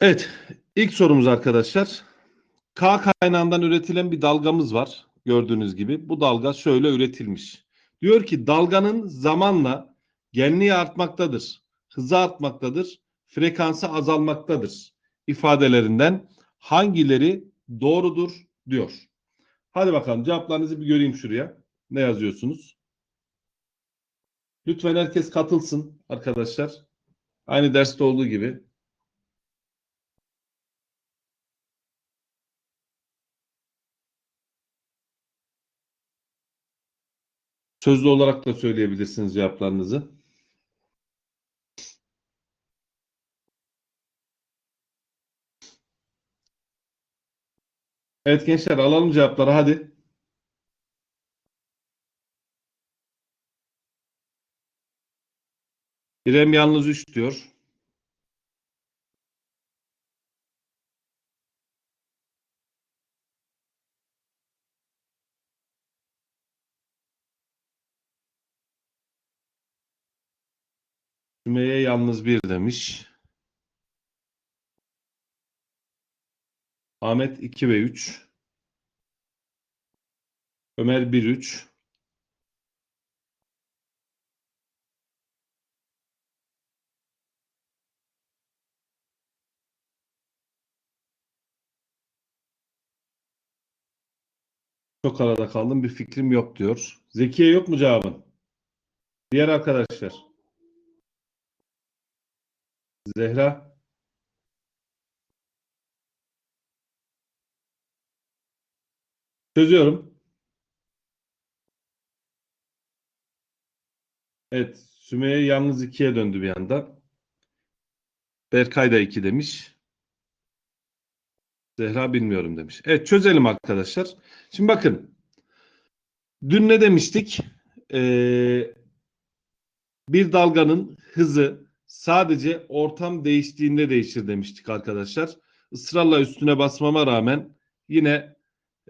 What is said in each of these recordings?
Evet, ilk sorumuz arkadaşlar. K kaynağından üretilen bir dalgamız var. Gördüğünüz gibi. Bu dalga şöyle üretilmiş. Diyor ki dalganın zamanla genliği artmaktadır, hızı artmaktadır, frekansı azalmaktadır ifadelerinden hangileri doğrudur diyor. Hadi bakalım cevaplarınızı bir göreyim şuraya. Ne yazıyorsunuz? Lütfen herkes katılsın arkadaşlar. Aynı derste olduğu gibi. Sözlü olarak da söyleyebilirsiniz cevaplarınızı. Evet gençler alalım cevapları hadi. İrem yalnız 3 diyor. Sümeyye yalnız 1 demiş. Ahmet 2 ve 3. Ömer 1 3. Çok arada kaldım. Bir fikrim yok diyor. Zekiye yok mu cevabın? Diğer arkadaşlar. Zehra. Çözüyorum. Evet. Sümeyye yalnız ikiye döndü bir anda. Berkay da iki demiş. Zehra bilmiyorum demiş. Evet çözelim arkadaşlar. Şimdi bakın. Dün ne demiştik? Ee, bir dalganın hızı sadece ortam değiştiğinde değişir demiştik arkadaşlar. Israrla üstüne basmama rağmen yine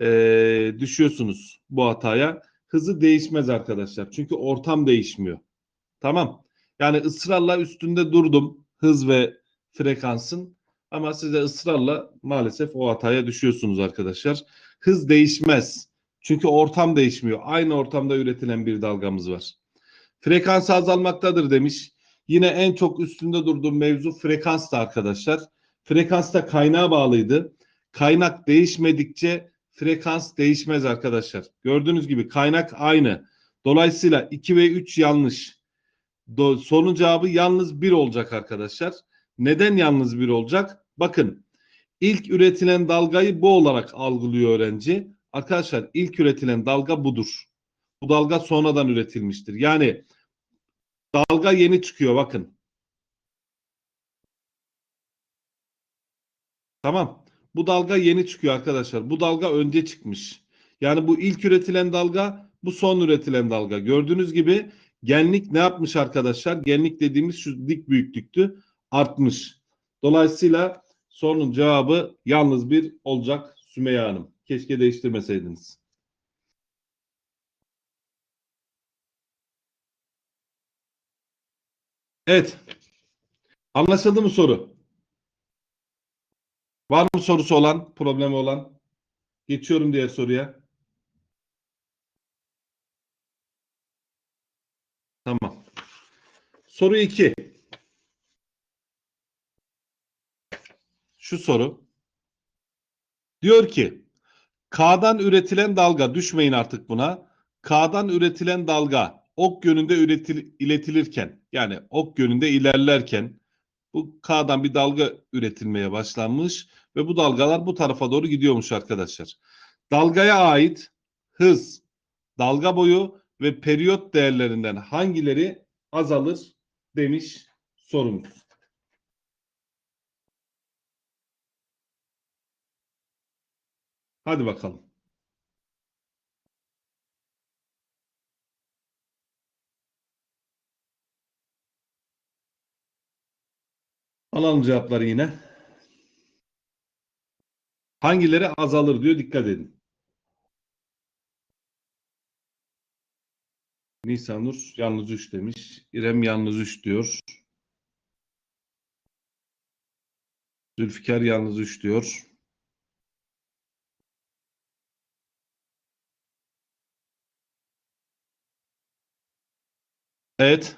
ee, düşüyorsunuz bu hataya. Hızı değişmez arkadaşlar. Çünkü ortam değişmiyor. Tamam. Yani ısrarla üstünde durdum. Hız ve frekansın. Ama siz de ısrarla maalesef o hataya düşüyorsunuz arkadaşlar. Hız değişmez. Çünkü ortam değişmiyor. Aynı ortamda üretilen bir dalgamız var. Frekans azalmaktadır demiş. Yine en çok üstünde durduğum mevzu frekanstı arkadaşlar. Frekans da kaynağa bağlıydı. Kaynak değişmedikçe frekans değişmez arkadaşlar. Gördüğünüz gibi kaynak aynı. Dolayısıyla 2 ve 3 yanlış. Do sorunun cevabı yalnız 1 olacak arkadaşlar. Neden yalnız 1 olacak? Bakın ilk üretilen dalgayı bu olarak algılıyor öğrenci. Arkadaşlar ilk üretilen dalga budur. Bu dalga sonradan üretilmiştir. Yani dalga yeni çıkıyor bakın. Tamam. Bu dalga yeni çıkıyor arkadaşlar. Bu dalga önce çıkmış. Yani bu ilk üretilen dalga, bu son üretilen dalga. Gördüğünüz gibi genlik ne yapmış arkadaşlar? Genlik dediğimiz şu dik büyüklüktü. Artmış. Dolayısıyla sorunun cevabı yalnız bir olacak Sümeyye Hanım. Keşke değiştirmeseydiniz. Evet. Anlaşıldı mı soru? Var mı sorusu olan, problemi olan? Geçiyorum diğer soruya. Tamam. Soru 2. Şu soru. Diyor ki K'dan üretilen dalga düşmeyin artık buna. K'dan üretilen dalga ok yönünde üretil, iletilirken yani ok yönünde ilerlerken bu K'dan bir dalga üretilmeye başlanmış ve bu dalgalar bu tarafa doğru gidiyormuş arkadaşlar. Dalgaya ait hız, dalga boyu ve periyot değerlerinden hangileri azalır demiş sorumuz. Hadi bakalım. Alalım cevapları yine. Hangileri azalır diyor dikkat edin. Nisanur yalnız 3 demiş. İrem yalnız 3 diyor. Zülfikar yalnız 3 diyor. Evet.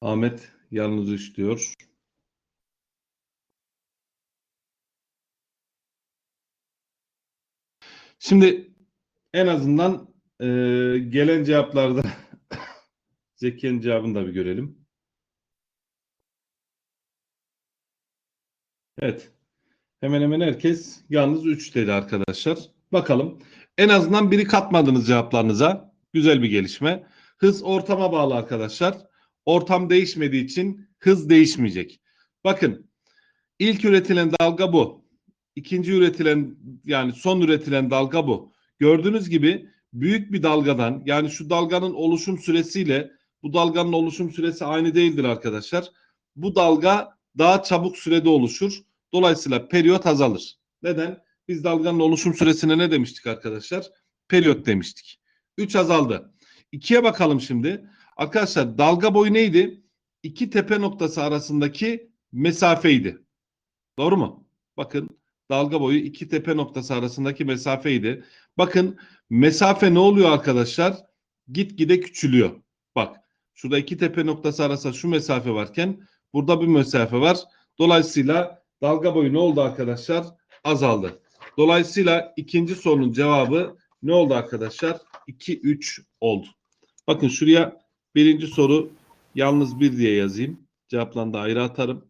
Ahmet yalnız 3 diyor. Şimdi en azından e, gelen cevaplarda Zekiye'nin cevabını da bir görelim. Evet. Hemen hemen herkes yalnız 3 dedi arkadaşlar. Bakalım. En azından biri katmadınız cevaplarınıza. Güzel bir gelişme. Hız ortama bağlı arkadaşlar. Ortam değişmediği için hız değişmeyecek. Bakın ilk üretilen dalga bu. İkinci üretilen yani son üretilen dalga bu. Gördüğünüz gibi büyük bir dalgadan yani şu dalganın oluşum süresiyle bu dalganın oluşum süresi aynı değildir arkadaşlar. Bu dalga daha çabuk sürede oluşur. Dolayısıyla periyot azalır. Neden? Biz dalganın oluşum süresine ne demiştik arkadaşlar? Periyot demiştik. 3 azaldı. 2'ye bakalım şimdi. Arkadaşlar dalga boyu neydi? İki tepe noktası arasındaki mesafeydi. Doğru mu? Bakın dalga boyu iki tepe noktası arasındaki mesafeydi. Bakın mesafe ne oluyor arkadaşlar? Gitgide küçülüyor. Bak şurada iki tepe noktası arasında şu mesafe varken burada bir mesafe var. Dolayısıyla dalga boyu ne oldu arkadaşlar? Azaldı. Dolayısıyla ikinci sorunun cevabı ne oldu arkadaşlar? 2, 3 oldu. Bakın şuraya birinci soru yalnız 1 diye yazayım. Cevaplarını da ayrı atarım.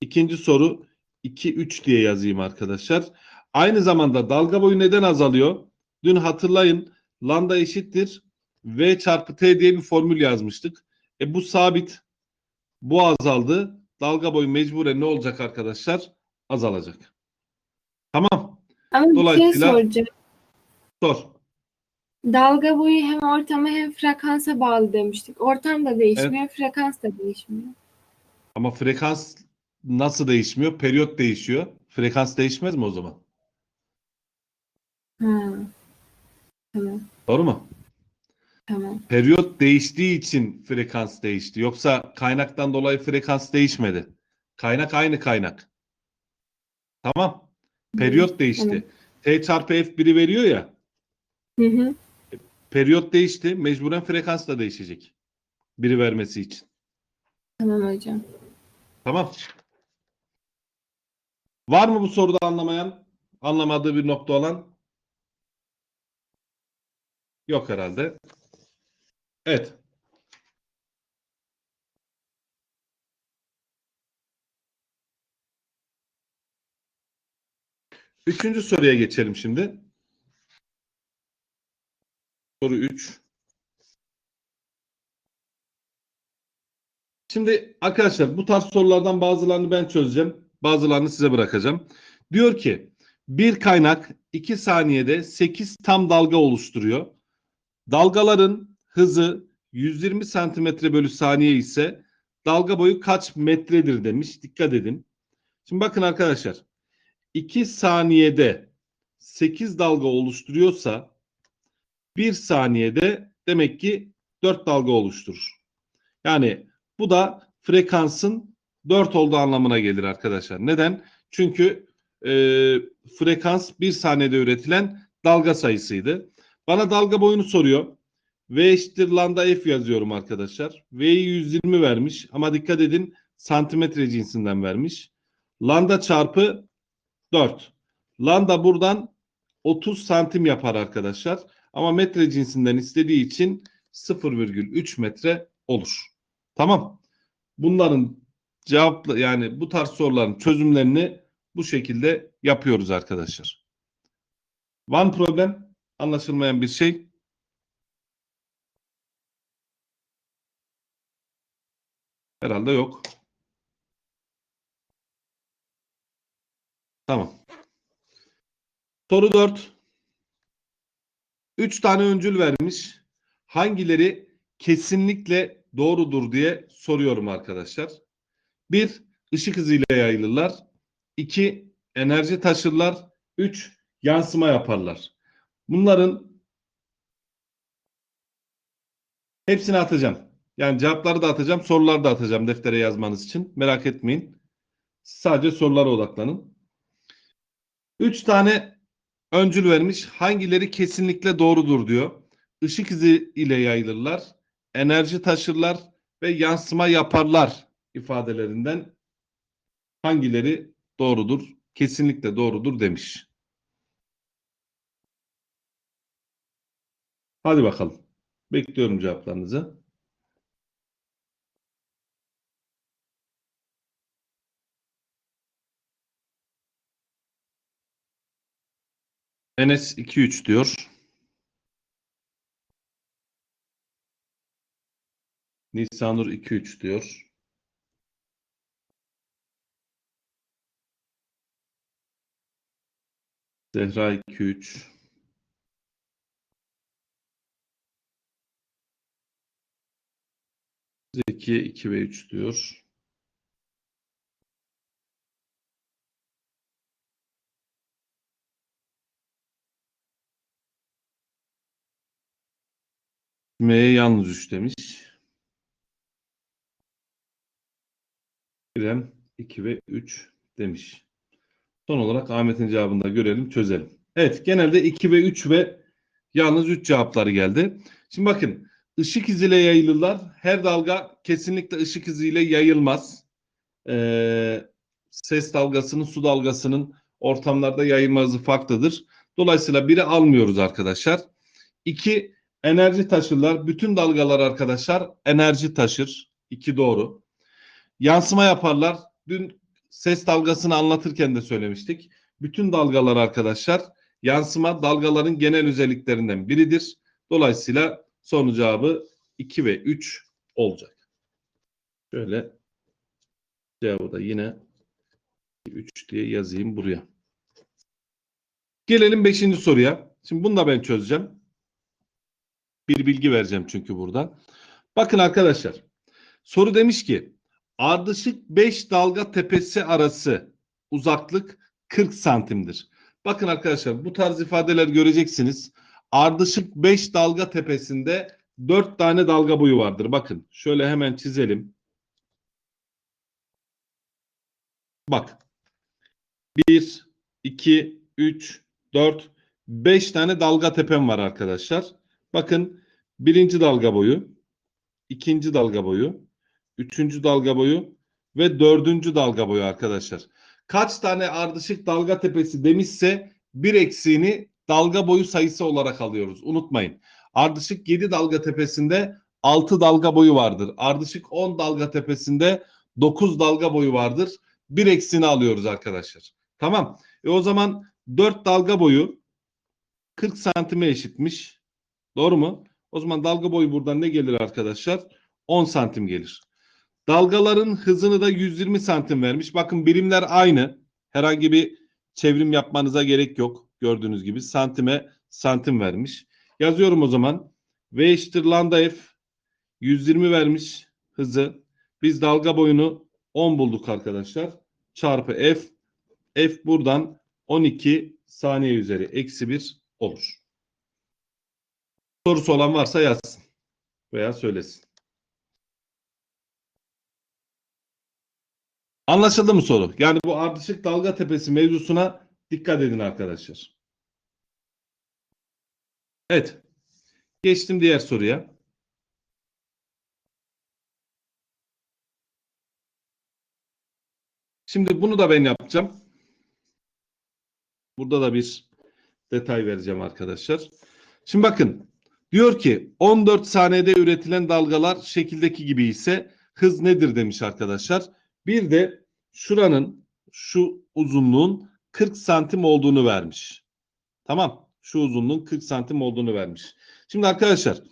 İkinci soru 2, 3 diye yazayım arkadaşlar. Aynı zamanda dalga boyu neden azalıyor? Dün hatırlayın lambda eşittir V çarpı T diye bir formül yazmıştık. E bu sabit. Bu azaldı. Dalga boyu mecburen ne olacak arkadaşlar? Azalacak. Tamam. Ama bir şey soracağım. Sor. Dalga boyu hem ortama hem frekansa bağlı demiştik. Ortam da değişmiyor, frekans da değişmiyor. Ama frekans nasıl değişmiyor? Periyot değişiyor. Frekans değişmez mi o zaman? Ha. Tamam, Doğru mu? tamam. Periyot değiştiği için frekans değişti. Yoksa kaynaktan dolayı frekans değişmedi. Kaynak aynı kaynak. Tamam. Periyot değişti. T çarpı F biri veriyor ya. Hı hı. Periyot değişti. Mecburen frekans da değişecek. Biri vermesi için. Tamam hocam. Tamam. Var mı bu soruda anlamayan? Anlamadığı bir nokta olan? Yok herhalde. Evet. Üçüncü soruya geçelim şimdi. Soru 3. Şimdi arkadaşlar bu tarz sorulardan bazılarını ben çözeceğim. Bazılarını size bırakacağım. Diyor ki bir kaynak 2 saniyede 8 tam dalga oluşturuyor. Dalgaların hızı 120 santimetre bölü saniye ise dalga boyu kaç metredir demiş. Dikkat edin. Şimdi bakın arkadaşlar 2 saniyede 8 dalga oluşturuyorsa 1 saniyede demek ki 4 dalga oluşturur. Yani bu da frekansın 4 olduğu anlamına gelir arkadaşlar. Neden? Çünkü e, frekans 1 saniyede üretilen dalga sayısıydı. Bana dalga boyunu soruyor. V eşittir lambda f yazıyorum arkadaşlar. V'yi 120 vermiş ama dikkat edin santimetre cinsinden vermiş. Lambda çarpı 4. Lambda buradan 30 santim yapar arkadaşlar. Ama metre cinsinden istediği için 0,3 metre olur. Tamam. Bunların cevap yani bu tarz soruların çözümlerini bu şekilde yapıyoruz arkadaşlar. One problem anlaşılmayan bir şey. Herhalde yok. Tamam. Soru 4. 3 tane öncül vermiş. Hangileri kesinlikle doğrudur diye soruyorum arkadaşlar. 1. ışık hızıyla yayılırlar. 2. Enerji taşırlar. 3. Yansıma yaparlar. Bunların hepsini atacağım. Yani cevapları da atacağım, soruları da atacağım deftere yazmanız için. Merak etmeyin. Sadece sorulara odaklanın. Üç tane öncül vermiş. Hangileri kesinlikle doğrudur diyor. Işık izi ile yayılırlar, enerji taşırlar ve yansıma yaparlar ifadelerinden hangileri doğrudur? Kesinlikle doğrudur demiş. Hadi bakalım. Bekliyorum cevaplarınızı. Enes 2-3 diyor. Nisanur 2-3 diyor. Zehra 2-3. Zeki 2 ve 3 diyor. M'ye yalnız 3 demiş. İrem 2 ve 3 demiş. Son olarak Ahmet'in cevabını da görelim, çözelim. Evet, genelde 2 ve 3 ve yalnız 3 cevapları geldi. Şimdi bakın, ışık iziyle yayılırlar. Her dalga kesinlikle ışık iziyle yayılmaz. Ee, ses dalgasının, su dalgasının ortamlarda yayılma hızı farklıdır. Dolayısıyla biri almıyoruz arkadaşlar. İki, enerji taşırlar. Bütün dalgalar arkadaşlar enerji taşır. İki doğru. Yansıma yaparlar. Dün ses dalgasını anlatırken de söylemiştik. Bütün dalgalar arkadaşlar yansıma dalgaların genel özelliklerinden biridir. Dolayısıyla soru cevabı 2 ve 3 olacak. Şöyle cevabı da yine 3 diye yazayım buraya. Gelelim 5. soruya. Şimdi bunu da ben çözeceğim. Bir bilgi vereceğim çünkü burada. Bakın arkadaşlar. Soru demiş ki ardışık 5 dalga tepesi arası uzaklık 40 santimdir. Bakın arkadaşlar bu tarz ifadeler göreceksiniz. Ardışık 5 dalga tepesinde 4 tane dalga boyu vardır. Bakın şöyle hemen çizelim. Bak. 1, 2, 3, 4, 5 tane dalga tepem var arkadaşlar. Bakın birinci dalga boyu, ikinci dalga boyu, üçüncü dalga boyu ve dördüncü dalga boyu arkadaşlar. Kaç tane ardışık dalga tepesi demişse bir eksiğini dalga boyu sayısı olarak alıyoruz. Unutmayın. Ardışık 7 dalga tepesinde 6 dalga boyu vardır. Ardışık 10 dalga tepesinde 9 dalga boyu vardır. Bir eksiğini alıyoruz arkadaşlar. Tamam. E o zaman 4 dalga boyu 40 santime eşitmiş. Doğru mu? O zaman dalga boyu buradan ne gelir arkadaşlar? 10 santim gelir. Dalgaların hızını da 120 santim vermiş. Bakın birimler aynı. Herhangi bir çevrim yapmanıza gerek yok. Gördüğünüz gibi santime santim vermiş. Yazıyorum o zaman. V eşittir lambda f 120 vermiş hızı. Biz dalga boyunu 10 bulduk arkadaşlar. Çarpı f. F buradan 12 saniye üzeri eksi 1 olur. Sorusu olan varsa yazsın. Veya söylesin. Anlaşıldı mı soru? Yani bu ardışık dalga tepesi mevzusuna dikkat edin arkadaşlar. Evet. Geçtim diğer soruya. Şimdi bunu da ben yapacağım. Burada da bir detay vereceğim arkadaşlar. Şimdi bakın. Diyor ki 14 saniyede üretilen dalgalar şekildeki gibi ise hız nedir demiş arkadaşlar. Bir de şuranın şu uzunluğun 40 santim olduğunu vermiş. Tamam. Şu uzunluğun 40 santim olduğunu vermiş. Şimdi arkadaşlar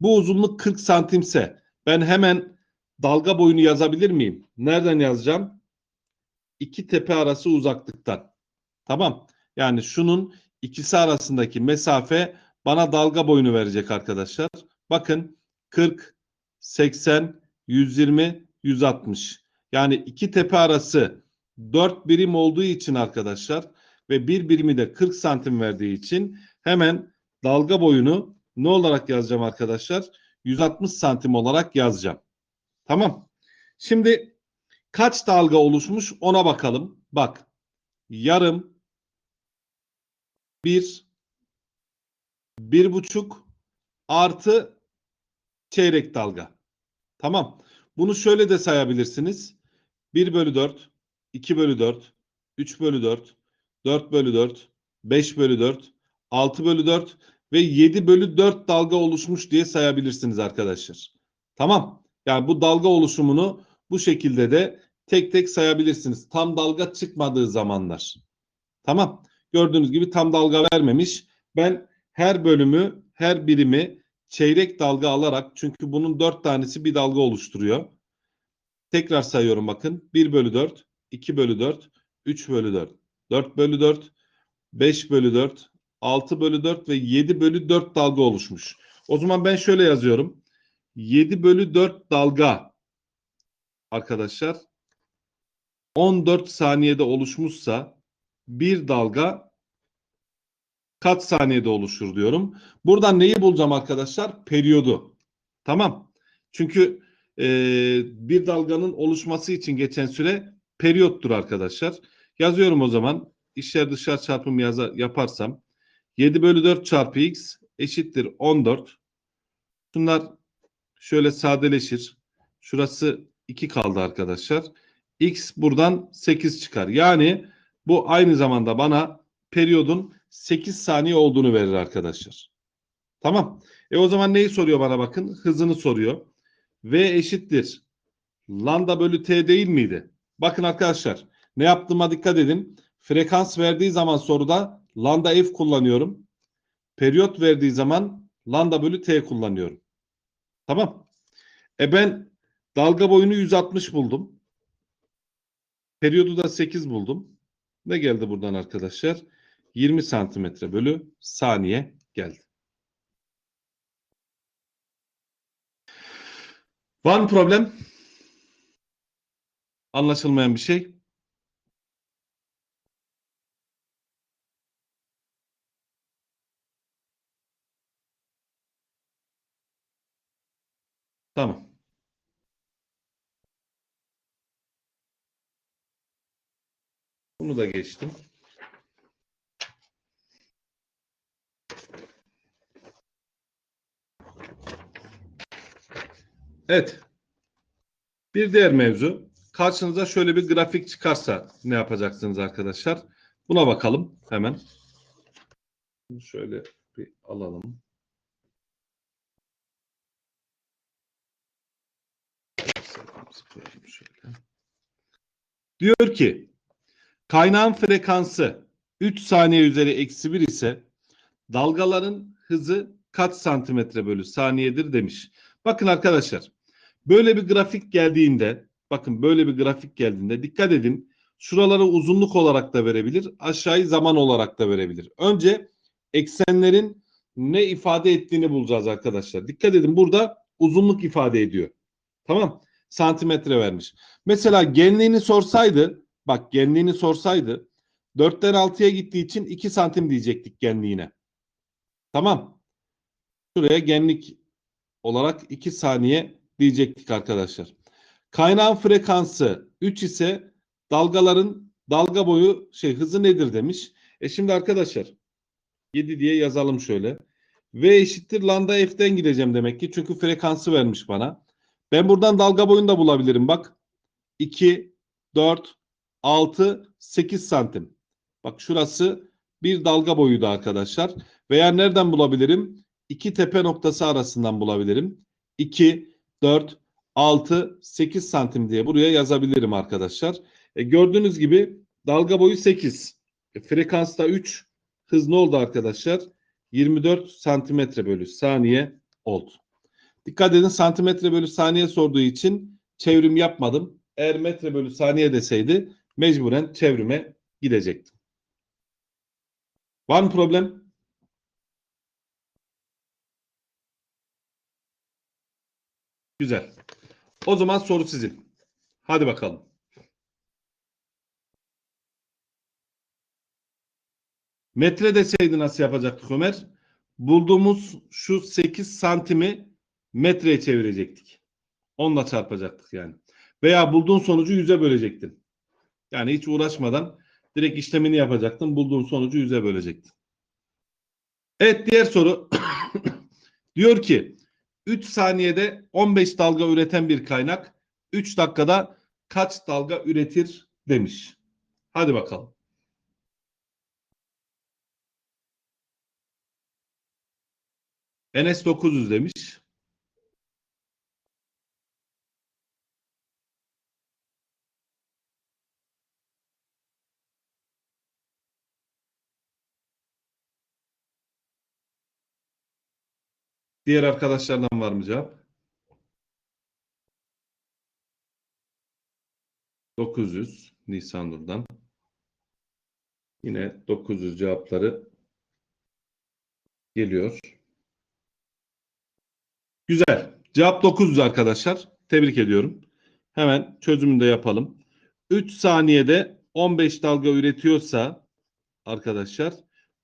bu uzunluk 40 santimse ben hemen dalga boyunu yazabilir miyim? Nereden yazacağım? İki tepe arası uzaklıktan. Tamam. Yani şunun ikisi arasındaki mesafe bana dalga boyunu verecek arkadaşlar. Bakın 40, 80, 120, 160. Yani iki tepe arası 4 birim olduğu için arkadaşlar ve bir birimi de 40 santim verdiği için hemen dalga boyunu ne olarak yazacağım arkadaşlar? 160 santim olarak yazacağım. Tamam. Şimdi kaç dalga oluşmuş ona bakalım. Bak. Yarım bir bir buçuk artı çeyrek dalga. Tamam. Bunu şöyle de sayabilirsiniz. 1 bölü 4, 2 bölü 4, 3 bölü 4, 4 bölü 4, 5 bölü 4, 6 bölü 4 ve 7 bölü 4 dalga oluşmuş diye sayabilirsiniz arkadaşlar. Tamam. Yani bu dalga oluşumunu bu şekilde de tek tek sayabilirsiniz. Tam dalga çıkmadığı zamanlar. Tamam. Gördüğünüz gibi tam dalga vermemiş. Ben her bölümü, her birimi çeyrek dalga alarak çünkü bunun 4 tanesi bir dalga oluşturuyor. Tekrar sayıyorum bakın. 1 bölü 4, 2 bölü 4, 3 bölü 4, 4 bölü 4, 5 bölü 4, 6 bölü 4 ve 7 bölü 4 dalga oluşmuş. O zaman ben şöyle yazıyorum. 7 bölü 4 dalga arkadaşlar 14 saniyede oluşmuşsa bir dalga kaç saniyede oluşur diyorum. Buradan neyi bulacağım arkadaşlar? Periyodu. Tamam. Çünkü e, bir dalganın oluşması için geçen süre periyottur arkadaşlar. Yazıyorum o zaman. İçler dışlar çarpımı yaza, yaparsam 7 bölü 4 çarpı x eşittir 14. Bunlar şöyle sadeleşir. Şurası 2 kaldı arkadaşlar. X buradan 8 çıkar. Yani bu aynı zamanda bana periyodun 8 saniye olduğunu verir arkadaşlar. Tamam. E o zaman neyi soruyor bana bakın? Hızını soruyor. V eşittir. Lambda bölü T değil miydi? Bakın arkadaşlar ne yaptığıma dikkat edin. Frekans verdiği zaman soruda lambda F kullanıyorum. Periyot verdiği zaman lambda bölü T kullanıyorum. Tamam. E ben dalga boyunu 160 buldum. Periyodu da 8 buldum. Ne geldi buradan arkadaşlar? 20 santimetre bölü saniye geldi. Var mı problem? Anlaşılmayan bir şey? Tamam. Bunu da geçtim. Evet. Bir diğer mevzu. Karşınıza şöyle bir grafik çıkarsa ne yapacaksınız arkadaşlar? Buna bakalım hemen. Şöyle bir alalım. Şöyle. Diyor ki kaynağın frekansı 3 saniye üzeri eksi 1 ise dalgaların hızı kaç santimetre bölü saniyedir demiş. Bakın arkadaşlar böyle bir grafik geldiğinde bakın böyle bir grafik geldiğinde dikkat edin şuraları uzunluk olarak da verebilir aşağıyı zaman olarak da verebilir. Önce eksenlerin ne ifade ettiğini bulacağız arkadaşlar. Dikkat edin burada uzunluk ifade ediyor. Tamam santimetre vermiş. Mesela genliğini sorsaydı bak genliğini sorsaydı 4'ten 6'ya gittiği için 2 santim diyecektik genliğine. Tamam. Şuraya genlik olarak 2 saniye diyecektik arkadaşlar. Kaynağın frekansı 3 ise dalgaların dalga boyu şey hızı nedir demiş. E şimdi arkadaşlar 7 diye yazalım şöyle. V eşittir lambda f'den gideceğim demek ki. Çünkü frekansı vermiş bana. Ben buradan dalga boyunu da bulabilirim bak. 2, 4, 6, 8 santim. Bak şurası bir dalga boyuydu arkadaşlar. Veya nereden bulabilirim? İki tepe noktası arasından bulabilirim. 2, 4, 6, 8 santim diye buraya yazabilirim arkadaşlar. E, gördüğünüz gibi dalga boyu 8. E, frekans da 3. Hız ne oldu arkadaşlar? 24 santimetre bölü saniye oldu. Dikkat edin santimetre bölü saniye sorduğu için çevrim yapmadım. Eğer metre bölü saniye deseydi mecburen çevrime gidecektim. Var mı problem? Güzel. O zaman soru sizin. Hadi bakalım. Metre deseydi nasıl yapacaktık Ömer? Bulduğumuz şu 8 santimi metreye çevirecektik. Onunla çarpacaktık yani. Veya bulduğun sonucu yüze bölecektin. Yani hiç uğraşmadan direkt işlemini yapacaktın. Bulduğun sonucu yüze bölecektin. Evet diğer soru. Diyor ki 3 saniyede 15 dalga üreten bir kaynak 3 dakikada kaç dalga üretir demiş. Hadi bakalım. Enes 900 demiş. Diğer arkadaşlardan var mı cevap? 900 Nisan Nur'dan. Yine 900 cevapları geliyor. Güzel. Cevap 900 arkadaşlar. Tebrik ediyorum. Hemen çözümünü de yapalım. 3 saniyede 15 dalga üretiyorsa arkadaşlar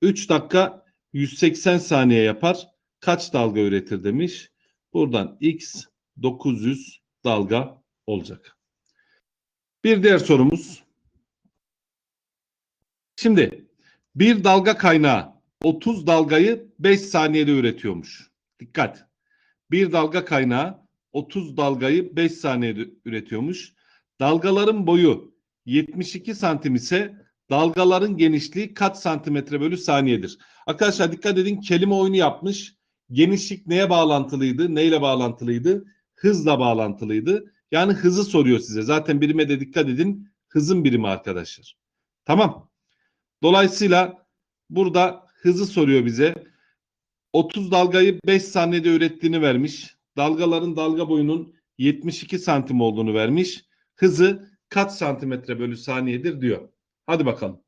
3 dakika 180 saniye yapar. Kaç dalga üretir demiş. Buradan x 900 dalga olacak. Bir diğer sorumuz. Şimdi bir dalga kaynağı 30 dalgayı 5 saniyede üretiyormuş. Dikkat. Bir dalga kaynağı 30 dalgayı 5 saniyede üretiyormuş. Dalgaların boyu 72 santim ise dalgaların genişliği kaç santimetre bölü saniyedir? Arkadaşlar dikkat edin kelime oyunu yapmış. Genişlik neye bağlantılıydı? Neyle bağlantılıydı? Hızla bağlantılıydı. Yani hızı soruyor size. Zaten birime de dikkat edin. Hızın birimi arkadaşlar. Tamam. Dolayısıyla burada hızı soruyor bize. 30 dalgayı 5 saniyede ürettiğini vermiş. Dalgaların dalga boyunun 72 santim olduğunu vermiş. Hızı kaç santimetre bölü saniyedir diyor. Hadi bakalım.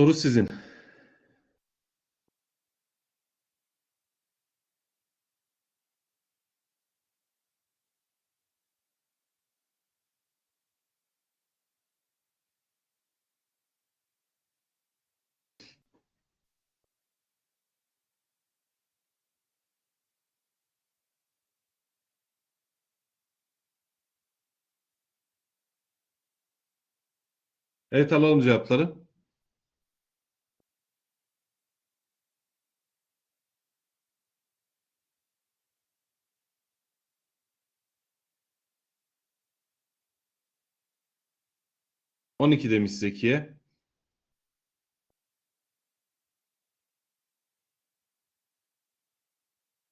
Soru sizin. Evet alalım cevapları. On iki demiş Zekiye.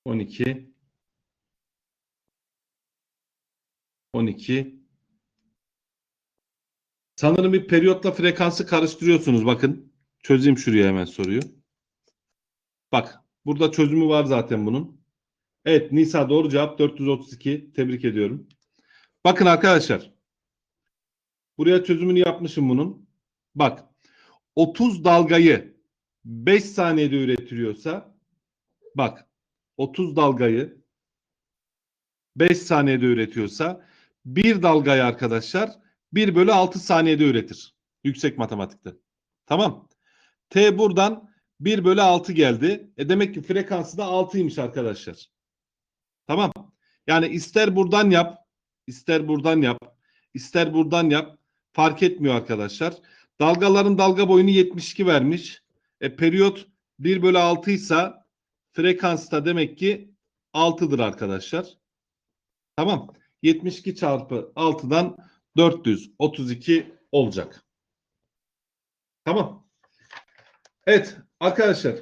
On iki. On iki. Sanırım bir periyotla frekansı karıştırıyorsunuz. Bakın. Çözeyim şuraya hemen soruyu. Bak. Burada çözümü var zaten bunun. Evet Nisa doğru cevap 432. Tebrik ediyorum. Bakın arkadaşlar. Buraya çözümünü yapmışım bunun. Bak. 30 dalgayı 5 saniyede üretiliyorsa bak 30 dalgayı 5 saniyede üretiyorsa bir dalgayı arkadaşlar 1 bölü 6 saniyede üretir. Yüksek matematikte. Tamam. T buradan 1 bölü 6 geldi. E demek ki frekansı da 6'ymış arkadaşlar. Tamam. Yani ister buradan yap, ister buradan yap, ister buradan yap. Fark etmiyor arkadaşlar. Dalgaların dalga boyunu 72 vermiş. E periyot 1 bölü 6 ise frekans da demek ki 6'dır arkadaşlar. Tamam. 72 çarpı 6'dan 432 olacak. Tamam. Evet arkadaşlar.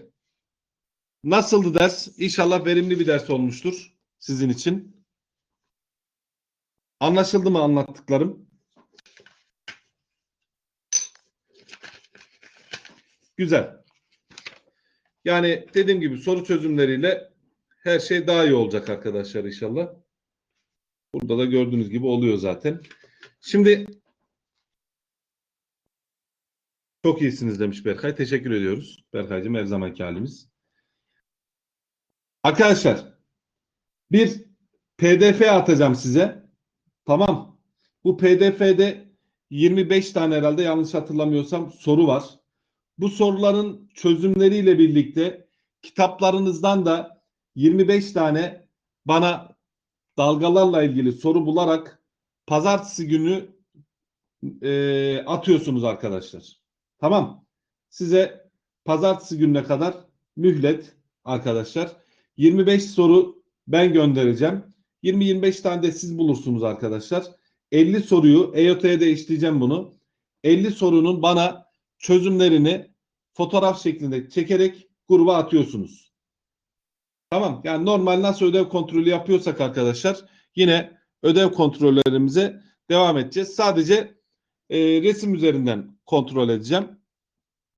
Nasıldı ders? İnşallah verimli bir ders olmuştur sizin için. Anlaşıldı mı anlattıklarım? Güzel. Yani dediğim gibi soru çözümleriyle her şey daha iyi olacak arkadaşlar inşallah. Burada da gördüğünüz gibi oluyor zaten. Şimdi çok iyisiniz demiş Berkay. Teşekkür ediyoruz. Berkaycığım her zamanki halimiz. Arkadaşlar bir pdf atacağım size. Tamam. Bu PDF'de 25 tane herhalde yanlış hatırlamıyorsam soru var. Bu soruların çözümleriyle birlikte kitaplarınızdan da 25 tane bana dalgalarla ilgili soru bularak pazartesi günü e, atıyorsunuz arkadaşlar. Tamam. Size pazartesi gününe kadar mühlet arkadaşlar. 25 soru ben göndereceğim. 20-25 tane de siz bulursunuz arkadaşlar. 50 soruyu EYT'ye de işleyeceğim bunu. 50 sorunun bana çözümlerini fotoğraf şeklinde çekerek gruba atıyorsunuz. Tamam. Yani normal nasıl ödev kontrolü yapıyorsak arkadaşlar yine ödev kontrollerimize devam edeceğiz. Sadece e, resim üzerinden kontrol edeceğim.